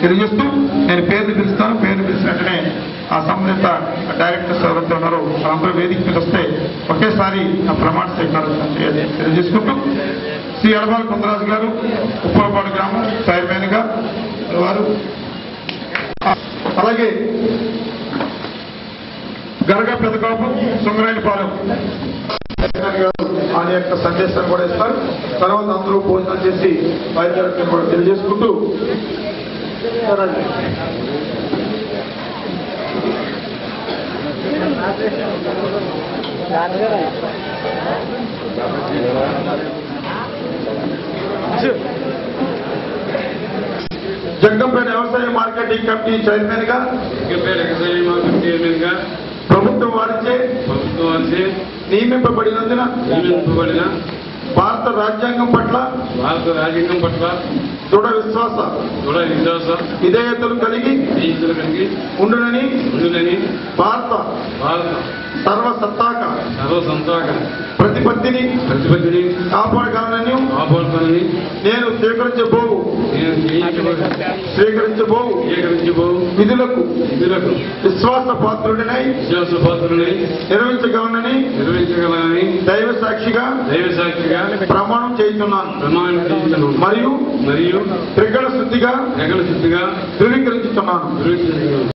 తెలియజేస్తూ నేను పేర్లు పిలుస్తాను పేర్లు పిలిచిన వెంటనే ఆ సంబంధిత డైరెక్టర్స్ ఎవరైతే ఉన్నారో వాళ్ళందరూ వేదిక మీద వస్తే ఒకేసారి ఆ ప్రమాణ స్వీకారం తెలియజేసుకుంటూ శ్రీ అడబాల కొందరాజు గారు ఉప్పలపాడు గ్రామం చైర్మన్గా వారు. అలాగే గరగ పెదకాపు సుంగరాయపాలెం ఆయన యొక్క సందేశాన్ని కూడా ఇస్తారు తర్వాత అందరూ భోజనం చేసి బయలుదేరడం కూడా తెలియజేసుకుంటూ జగ్గంపేట వ్యవసాయ మార్కెటింగ్ కమిటీ చైర్మన్ గా జగ్గంపేట ఎక్సైజ్ మార్కెట్ చైర్మన్ గా ప్రభుత్వం వారిచే ప్రభుత్వం వారిచే నియమింపబడినందున నియమింపబడిన భారత రాజ్యాంగం పట్ల భారత రాజ్యాంగం పట్ల దృఢ విశ్వాస దృఢ విశ్వాసం విధేయతలు కలిగి స్నేహితులు కలిగి ఉండునని ఉండునని భారత భారత సర్వసత్తాక ప్రతిపత్తిని ప్రతిపత్తిని కాపాడగలనని కాపాడుతానని నేను స్వీకరించబోవు. స్వీకరించబోవు. స్వీకరించబో విధులకు విధులకు విశ్వాస పాత్రుడినై విశ్వాసపాత్రుని నిర్వహించగలనని నిర్వహించగలనని దైవ సాక్షిగా దైవ సాక్షిగా ప్రమాణం చేస్తున్నాను ప్రమాణం చేస్తున్నాను మరియు మరియు త్రికణ శుద్ధిగా జగల శుద్ధిగా ధృవీకరించుతున్నాను నిర్వహించుతున్నాను